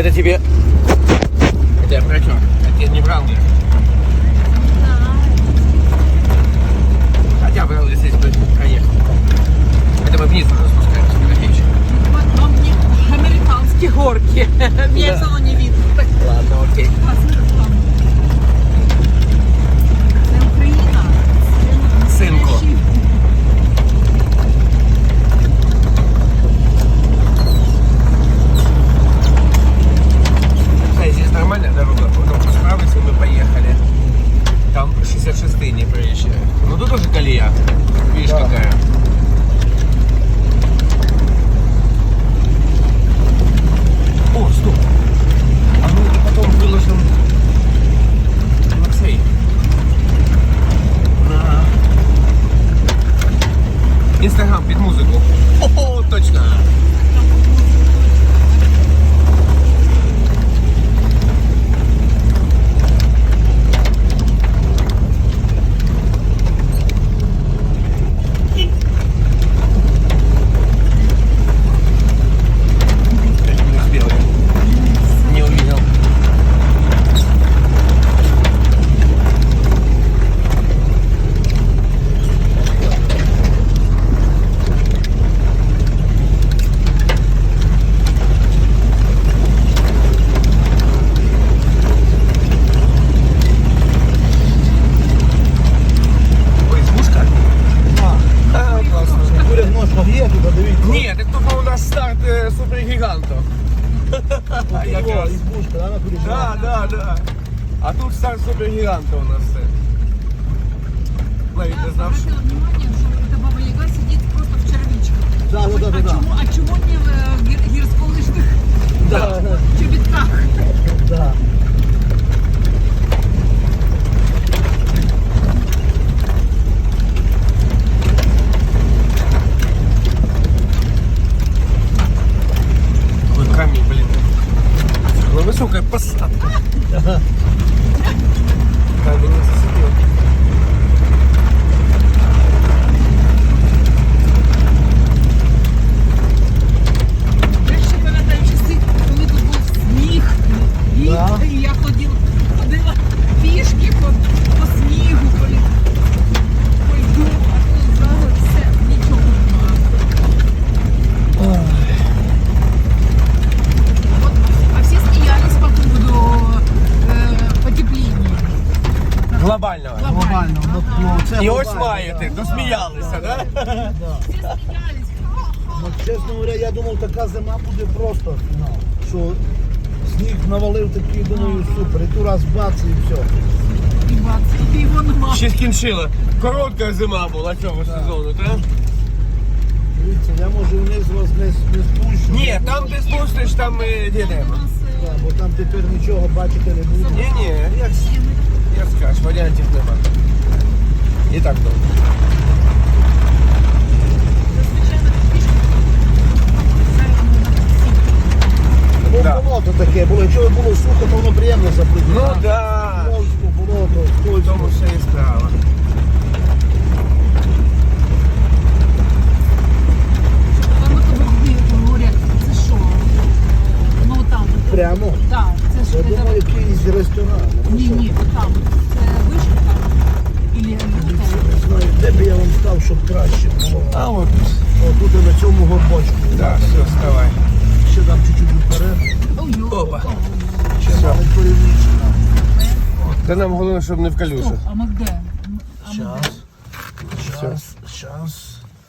Это тебе... Это я прочер. Это я не брал мне. Хотя брал, если бы, конечно. Это мы вниз уже спускаемся, копейщик. Вот вам мне американские горки. Меня все равно не видно. Ладно, окей. Классно. থাকবো Тут якраз. його Ізбушка, да, на курі? Да, да, да. А тут старт супергіганта у нас все. Навіть не Я знав, що. обратила внимание, что эта баба Яга сидит просто в червичках. Да, да, да, а, да, да. чому, а чому не в э, гір- гірськолижних Да, чобітках? Bas tatlı. Kalbinin sesi. Глобального. Глобально, ну, ну, це І ось глобально, маєте, да. досміялися, да? Ну, чесно говоря, я думав, така зима буде просто, ну, що сніг навалив такий, думаю, супер. І ту раз бац і все. І бац, і його нема. Ще скінчила. Коротка зима була цього сезону, так? Дивіться, я може вниз вас не, не спущу. Ні, там де спустиш, там ми У йдемо. нас, е, Да, бо там тепер нічого бачити не буде. Ні, ні, як, як скажеш, варіантів нема. І так добре. Звичайно, пішки. Бо Да. болото таке було, якщо було сухо, то воно приємно запити. Ну да. Скользко, болото, В скользко. тому все і справа. Так, це ж Я це- думаю, якийсь ресторан. Ні, ні, там. Це вишка там. Ілі готель. Не знаю, де би я вам став, щоб краще було. А от, О, тут на цьому горбочку. да, все, вставай. Ще там чуть-чуть вперед. Ой, ой, Опа. ой. Ще мали порівнічно. Та нам головне, щоб не в калюжах. Стоп, а ми де? А ми де? Щас. Щас. Щас.